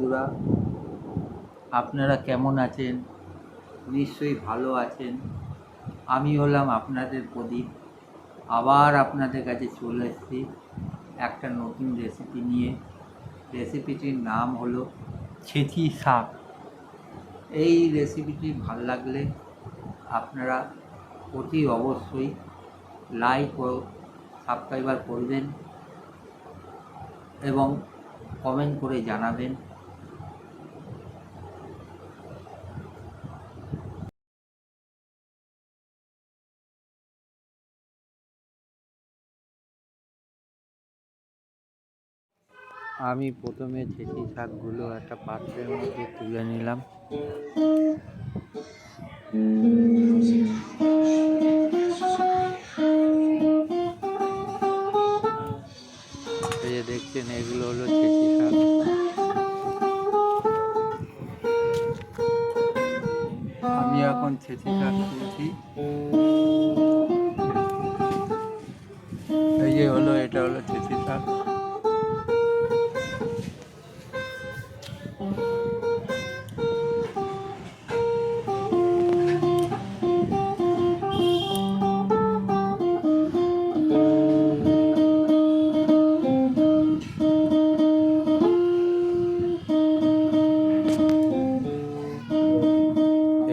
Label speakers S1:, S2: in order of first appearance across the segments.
S1: বন্ধুরা, আপনারা কেমন আছেন? নিশ্চয়ই ভালো আছেন। আমি হলাম আপনাদের প্রদীপ। আবার আপনাদের কাছে চলে এসেছি একটা নতুন রেসিপি নিয়ে। রেসিপিটির নাম হলো ছেঁচি শাক। এই রেসিপিটি ভালো লাগলে আপনারা অতি অবশ্যই লাইক ও সাবস্ক্রাইবার করবেন এবং কমেন্ট করে জানাবেন। আমি প্রথমে ছেঁচি শাকগুলো একটা পাত্রের মধ্যে তুলে নিলাম। এই যে দেখছেন, এগুলো হলো ছেঁচি শাক। আমি এখন ছেঁচি শাক তুলছি। এই যে হলো, এটা হলো ছেঁচি শাক।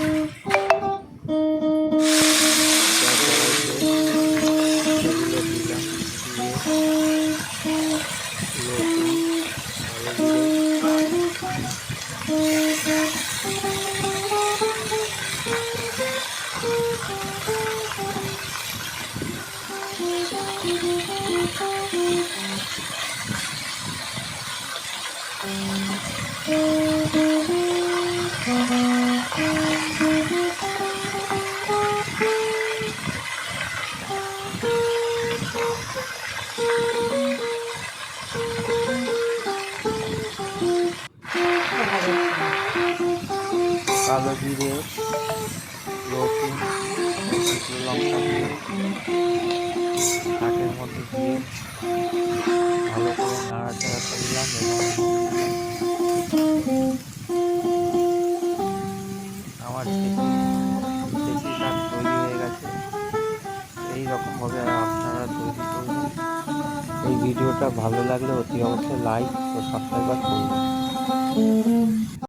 S1: তারপরে এগুলো কালো জিরে রসুন লঙ্কা দিয়ে শাকের মধ্যে দিয়ে ভালো করে নাড়াচাড়া করলাম এবং আমার দেশি শাক তৈরি হয়ে গেছে এই রকমভাবে আপনারা এই ভিডিওটা ভালো লাগলে অতি অবশ্যই লাইক ও সাবস্ক্রাইব করবেন